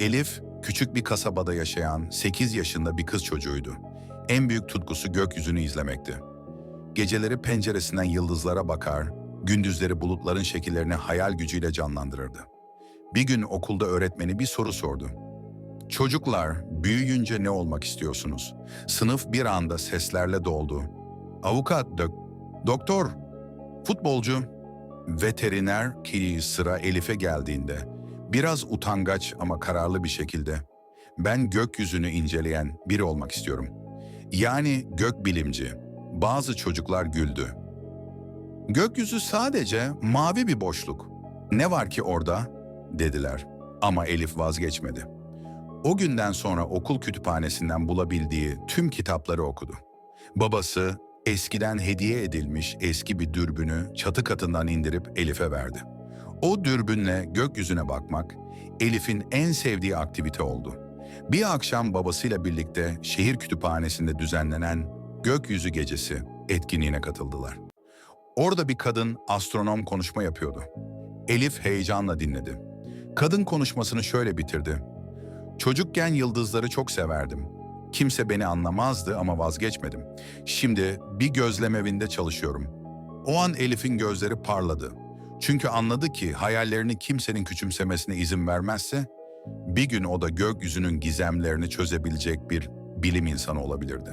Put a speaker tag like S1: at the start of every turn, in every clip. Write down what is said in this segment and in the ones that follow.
S1: Elif, küçük bir kasabada yaşayan 8 yaşında bir kız çocuğuydu. En büyük tutkusu gökyüzünü izlemekti. Geceleri penceresinden yıldızlara bakar, gündüzleri bulutların şekillerini hayal gücüyle canlandırırdı. Bir gün okulda öğretmeni bir soru sordu. Çocuklar, büyüyünce ne olmak istiyorsunuz? Sınıf bir anda seslerle doldu. Avukat, dok- doktor, futbolcu, veteriner ki sıra Elif'e geldiğinde biraz utangaç ama kararlı bir şekilde ben gökyüzünü inceleyen biri olmak istiyorum. Yani gökbilimci. Bazı çocuklar güldü. Gökyüzü sadece mavi bir boşluk. Ne var ki orada? dediler. Ama Elif vazgeçmedi. O günden sonra okul kütüphanesinden bulabildiği tüm kitapları okudu. Babası eskiden hediye edilmiş eski bir dürbünü çatı katından indirip Elif'e verdi. O dürbünle gökyüzüne bakmak Elif'in en sevdiği aktivite oldu. Bir akşam babasıyla birlikte şehir kütüphanesinde düzenlenen Gökyüzü Gecesi etkinliğine katıldılar. Orada bir kadın astronom konuşma yapıyordu. Elif heyecanla dinledi. Kadın konuşmasını şöyle bitirdi. Çocukken yıldızları çok severdim. Kimse beni anlamazdı ama vazgeçmedim. Şimdi bir gözlem evinde çalışıyorum. O an Elif'in gözleri parladı. Çünkü anladı ki hayallerini kimsenin küçümsemesine izin vermezse, bir gün o da gökyüzünün gizemlerini çözebilecek bir bilim insanı olabilirdi.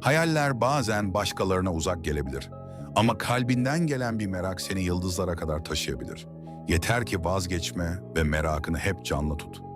S1: Hayaller bazen başkalarına uzak gelebilir. Ama kalbinden gelen bir merak seni yıldızlara kadar taşıyabilir. Yeter ki vazgeçme ve merakını hep canlı tut.